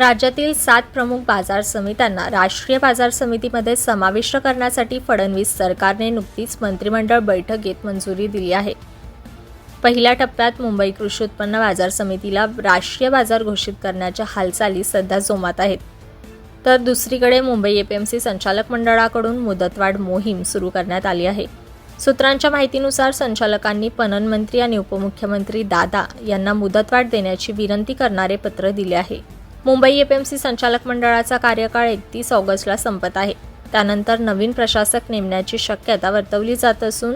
राज्यातील सात प्रमुख बाजार समित्यांना राष्ट्रीय बाजार समितीमध्ये समाविष्ट करण्यासाठी फडणवीस सरकारने नुकतीच मंत्रिमंडळ बैठकीत मंजुरी दिली आहे. पहिल्या टप्प्यात मुंबई कृषी उत्पन्न बाजार समितीला राष्ट्रीय बाजार घोषित करण्याच्या हालचाली सध्या जोमात आहेत. तर दुसरीकडे मुंबई एपीएमसी संचालक मंडळाकडून मुदतवाढ मोहीम सुरू करण्यात आली आहे. सूत्रांच्या माहितीनुसार संचालकांनी पणन मंत्री आणि उपमुख्यमंत्री दादा यांना मुदतवाढ देण्याची विनंती करणारे पत्र दिले आहे. मुंबई एपीएमसी संचालक मंडळाचा कार्यकाळ एकतीस ऑगस्टला संपत आहे. त्यानंतर नवीन प्रशासक नेमण्याची शक्यता वर्तवली जात असून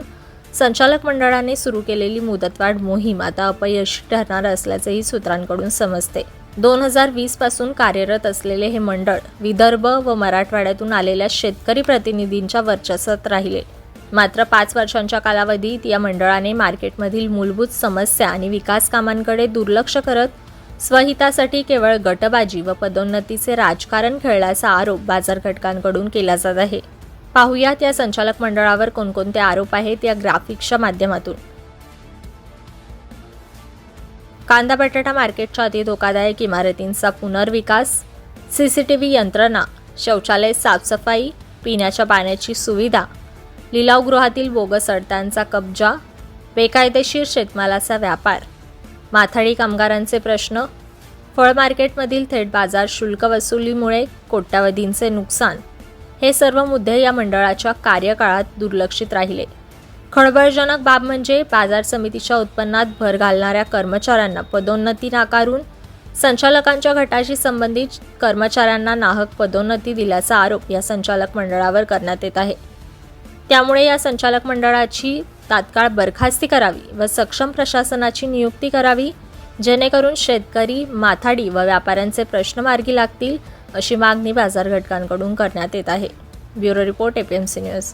संचालक मंडळाने सुरू केलेली मुदतवाढ मोहीम आता अपयशी ठरणार असल्याचेही सूत्रांकडून समजते. दोन हजार वीसपासून कार्यरत असलेले हे मंडळ विदर्भ व मराठवाड्यातून आलेल्या शेतकरी प्रतिनिधींच्या वर्चस्वात राहिले. मात्र पाच वर्षांच्या कालावधीत या मंडळाने मार्केटमधील मूलभूत समस्या आणि विकास कामांकडे दुर्लक्ष करत स्वहितासाठी केवळ गटबाजी व पदोन्नतीचे राजकारण खेळल्याचा आरोप बाजार घटकांकडून केला जात आहे. पाहुयात या संचालक मंडळावर कोणकोणते आरोप आहेत या ग्राफिक्सच्या माध्यमातून. कांदा बटाटा मार्केटच्या अति धोकादायक इमारतींचा पुनर्विकास सीसीटीव्ही यंत्रणा शौचालय साफसफाई पिण्याच्या पाण्याची सुविधा लिलावगृहातील बोगस अडत्यांचा कब्जा बेकायदेशीर शेतमालाचा व्यापार. माथाडी कामगारांचे प्रश्न. फळ मार्केटमधील थेट बाजार शुल्क वसुलीमुळे कोट्यावधींचे नुकसान. हे सर्व मुद्दे या मंडळाच्या कार्यकाळात दुर्लक्षित राहिले. खळबळजनक बाब म्हणजे बाजार समितीच्या उत्पन्नात भर घालणाऱ्या कर्मचाऱ्यांना पदोन्नती नाकारून संचालकांच्या गटाशी संबंधित कर्मचाऱ्यांना नाहक पदोन्नती दिल्याचा आरोप या संचालक मंडळावर करण्यात येत आहे. त्यामुळे या संचालक मंडळाची तात्काळ बरखास्ती करावी व सक्षम प्रशासनाची नियुक्ती करावी जेणेकरून शेतकरी माथाडी व व्यापाऱ्यांचे प्रश्न मार्गी लागतील अशी मागणी बाजार घटकांकडून करण्यात येत आहे. Bureau report APMC news